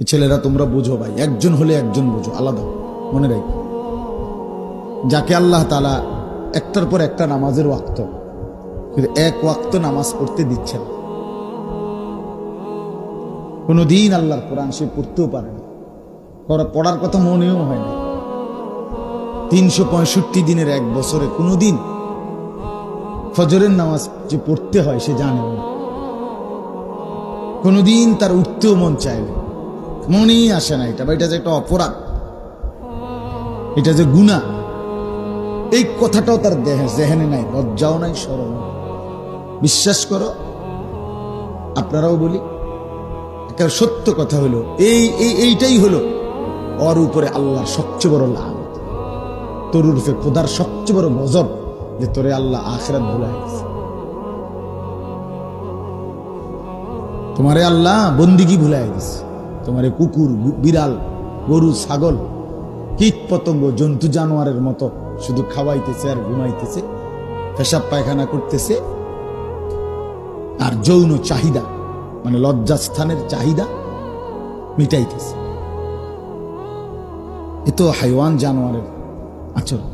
ছেলেরা তোমরা বুঝো ভাই, একজন হলে একজন বুঝো, আলাদা। মনে রাখ। যাকে আল্লাহ তালা একটার পর একটা নামাজের ওয়াক্ত, কিন্তু এক ওয়াক্ত নামাজ পড়তে দিচ্ছে না। কোনোদিন আল্লাহর কোরআন সে পড়তেও পারে না। পড়ার কথা মনেও হয় না। তিনশো পঁয়ষট্টি দিনের এক বছরে কোনোদিন ফজরের নামাজ যে পড়তে হয় সে জানে না। কোনোদিন তার উঠতেও মন চায় না। মনেই আসে না এটা, বা এটা যে একটা অপরাধ, এটা যে গুণা এই কথাটাও তার দেহে, জেহেনে নাই, লজ্জাও নাই সরম বিশ্বাস করো, আপনারাও বলি একটা সত্য কথা হলো, এই এই, এইটাই হলো ওর উপরে আল্লাহর সবচেয়ে বড় লাভ তোর উর্ফে খোদার সবচেয়ে বড় গজব যে তোরে আল্লাহ আখরাত ভুলাই গেছে। তোমারে আল্লাহ বন্দিগি ভুলাই গেছে। তোমারে কুকুর, বিড়াল, গরু, ছাগল, কীট পতঙ্গ, জন্তু, জানোয়ারের মতো শুধু খাওয়াইতেছে আর ঘুমাইতেছে, পেশাব পায়খানা করতেছে। আর যৌন চাহিদা মানে লজ্জাস্থানের চাহিদা মিটাইতেছে। এ তো হাইওয়ান জানোয়ারের আচরণ।